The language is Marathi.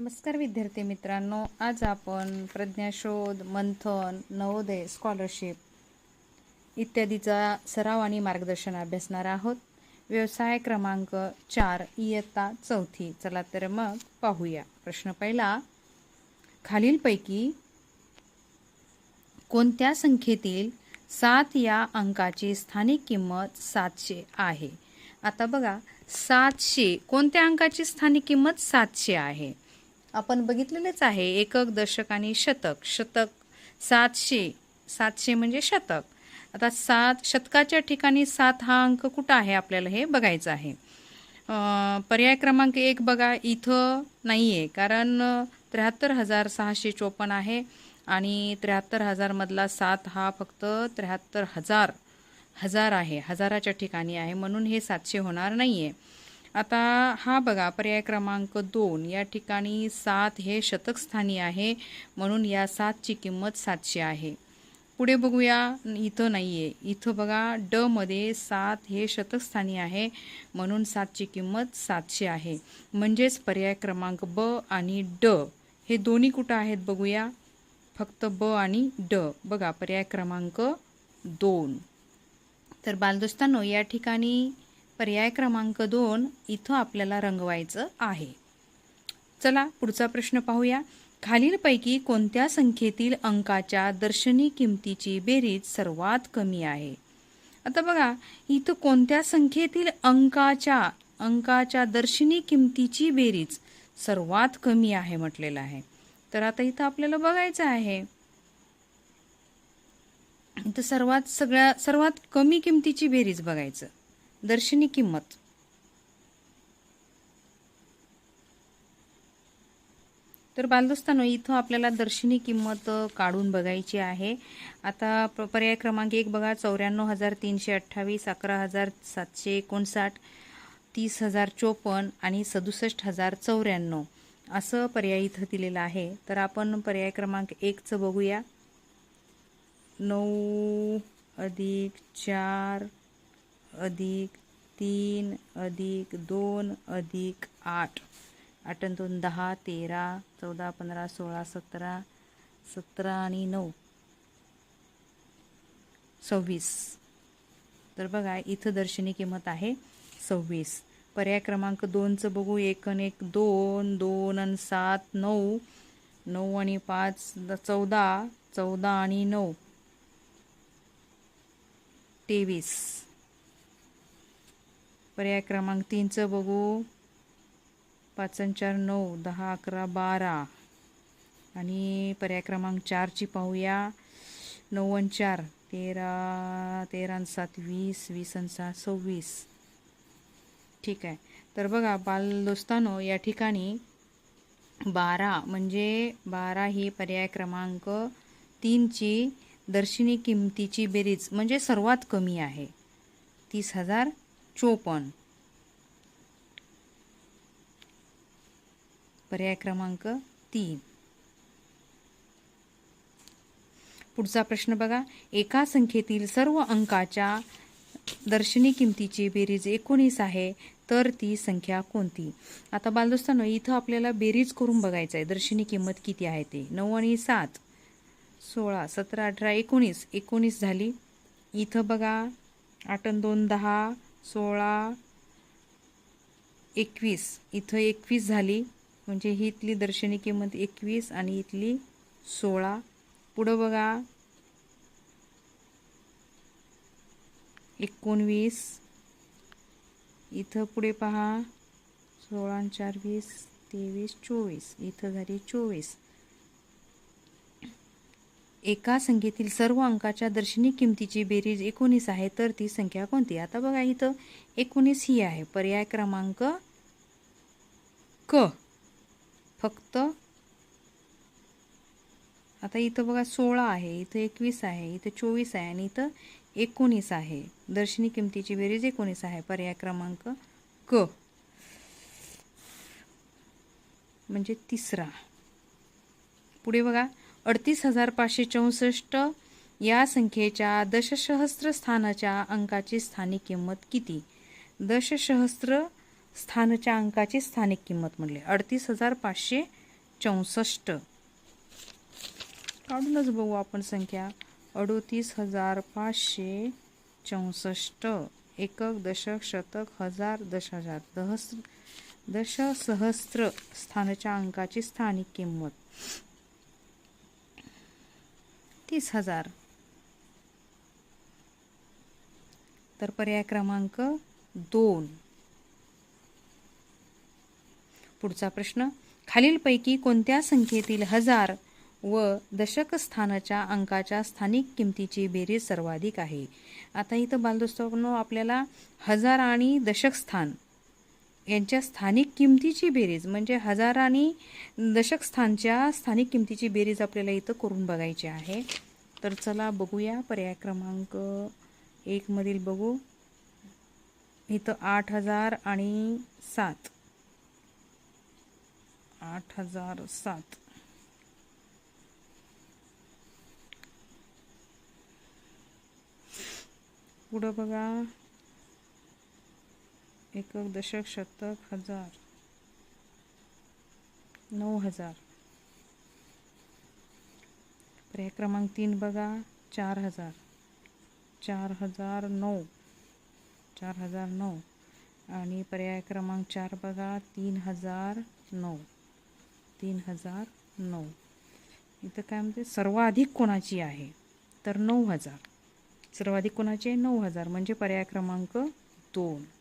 नमस्कार विद्यार्थी मित्रांनो आज आपण प्रज्ञाशोध मंथन नवोदय स्कॉलरशिप इत्यादीचा सराव आणि मार्गदर्शन अभ्यासणार आहोत. व्यवसाय क्रमांक चार इयत्ता चौथी. चला तर मग पाहूया. प्रश्न पहिला खालीलपैकी कोणत्या संख्येतील सात या अंकाची स्थानिक किंमत सातशे आहे? आता बघा सातशे कोणत्या अंकाची स्थानिक किंमत सातशे आहे? आपण बघितलेलेच आहे एकक दशक आणि शतक. शतक सातशे सातशे म्हणजे शतक. आता सात शतकाच्या ठिकाणी सात हा अंक कुठं आहे आपल्याला हे बघायचं आहे. पर्याय क्रमांक एक बघा इथं नाही आहे कारण त्र्याहत्तर हजार सहाशे चोपन्न आहे आणि त्र्याहत्तर हजारमधला सात हा फक्त त्र्याहत्तर हजार हजार आहे हजाराच्या ठिकाणी आहे म्हणून हे सातशे होणार नाही आहे आता हा बघा पर्याय क्रमांक दोन. या ठिकाणी सात हे शतकस्थानी आहे म्हणून या सातची किंमत सातशे आहे. पुढे बघूया इथं नाही आहे इथं बघा ड मध्ये सात हे शतकस्थानी आहे म्हणून सातची किंमत सातशे आहे. म्हणजेच पर्याय क्रमांक ब आणि ड हे दोन्ही कुठं आहेत बघूया? फक्त ब आणि ड. बघा पर्याय क्रमांक दोन. तर बालदोस्तांनो या ठिकाणी पर्याय क्रमांक दोन इथं आपल्याला रंगवायचं आहे. चला पुढचा प्रश्न पाहूया. खालीलपैकी कोणत्या संख्येतील अंकाच्या दर्शनी किमतीची बेरीज सर्वात कमी आहे? आता बघा इथं कोणत्या संख्येतील अंकाच्या अंकाच्या दर्शनी किमतीची बेरीज सर्वात कमी आहे म्हटलेलं आहे. तर आता इथं आपल्याला बघायचं आहे. इथं सर्वात सगळ्या सर्वात कमी किमतीची बेरीज बघायचं. दर्शनी किंमत. तर बालदोस्तानो इथं आपल्याला दर्शनी किंमत काढून बघायची आहे. आता पर्याय क्रमांक एक बघा चौऱ्याण्णव हजार तीनशे अठ्ठावीस अकरा हजार सातशे एकोणसाठ तीस हजार चोपन्न आणि सदुसष्ट हजार चौऱ्याण्णव. असं पर्याय इथं दिलेलं आहे. तर आपण पर्याय क्रमांक एकचं बघूया. नऊ अधिक चार अधिक तीन अधिक दोन अधिक आठ. आठ आणि दोन दहा तेरा चौदा पंधरा सोळा सतरा सतरा आणि नऊ. सव्वीस. तर बघा इथं दर्शनी किंमत आहे सव्वीस. पर्याय क्रमांक दोनचं बघू. एक आणि एक दोन दोन आणि सात नऊ. नऊ आणि पाच द- चौदा चौदा आणि नऊ. तेवीस. पर्याय क्रमांक तीनचं बघू. पाच चार नऊ दहा अकरा बारा. आणि पर्याय क्रमांक चारची पाहूया. नऊ आणि चार तेरा तेरा सात वीस वीस आणि सात सव्वीस. ठीक आहे. तर बघा बालदोस्तानो या ठिकाणी बारा म्हणजे बारा ही पर्याय क्रमांक तीनची दर्शनी किमतीची बेरीज म्हणजे सर्वात कमी आहे. तीस हजार चोपन्न. पर्याय क्रमांक तीन. पुढचा प्रश्न बघा. एका संख्येतील सर्व अंकाच्या दर्शनी किमतीची बेरीज एकोणीस आहे तर ती संख्या कोणती? आता बालदोस्तानो इथं आपल्याला बेरीज करून बघायचं आहे दर्शनी किंमत किती आहे ते? नऊ आणि सात. सोळा सतरा अठरा एकोणीस. एकोणीस झाली. इथं बघा. आठ दोन दहा. सोळा एकवीस. इथं एकवीस झाली. म्हणजे ही इथली दर्शनी किंमत एकवीस आणि इथली सोळा. पुढं बघा. एकोणवीस. इथं पुढे पहा. सोळा चार वीस तेवीस चोवीस. इथं झाली चोवीस. एका संख्येतील सर्व अंकाच्या दर्शनी किमतीची बेरीज एकोणीस आहे तर ती संख्या कोणती? आता बघा इथं एकोणीस ही आहे. पर्याय क्रमांक क. फक्त आता इथं बघा सोळा आहे इथं एकवीस आहे इथं चोवीस आहे आणि इथं एकोणीस आहे. दर्शनी किमतीची बेरीज एकोणीस आहे. पर्याय क्रमांक क. म्हणजे तिसरा. पुढे बघा. अडतीस हजार पाचशे चौसष्ट या संख्येच्या दशसहस्र स्थानाच्या अंकाची स्थानिक किंमत किती? दशसहस्र स्थानाच्या अंकाची स्थानिक किंमत म्हणले अडतीस हजार पाचशे चौसष्ट. काढूनच बघू आपण संख्या. अडोतीस हजार पाचशे चौसष्ट. एकक दशक शतक हजार दश हजार दहस दशसहस्र स्थानाच्या अंकाची स्थानिक किंमत. तीस हजार. तर पर्याय क्रमांक दोन. पुढचा प्रश्न खालीलपैकी कोणत्या संख्येतील हजार व दशक स्थानाच्या अंकाच्या स्थानिक किमतीची बेरीज सर्वाधिक आहे? आता इथं बालदोस्तांनो आपल्याला हजार आणि दशक स्थान यांच्या स्थानिक किमतीची बेरीज म्हणजे हजार आणि दशक स्थानच्या स्थानिक किमतीची बेरीज आपल्याला इथं करून बघायची आहे. तर चला बघूया पर्याय क्रमांक एकमधील बघू. इथं आठ हजार आणि सात. आठ हजार सात. पुढं बघा. एकक दशक शतक हजार. नऊ हजार. पर्याय क्रमांक तीन बघा. चार हजार. चार हजार नऊ. चार हजार नऊ. आणि पर्याय क्रमांक चार बघा. तीन हजार नऊ. तीन हजार नऊ. इथं काय म्हणते? सर्वाधिक कोणाची आहे? तर नऊ हजार. सर्वाधिक कोणाची आहे? नऊ हजार. म्हणजे पर्याय क्रमांक दोन.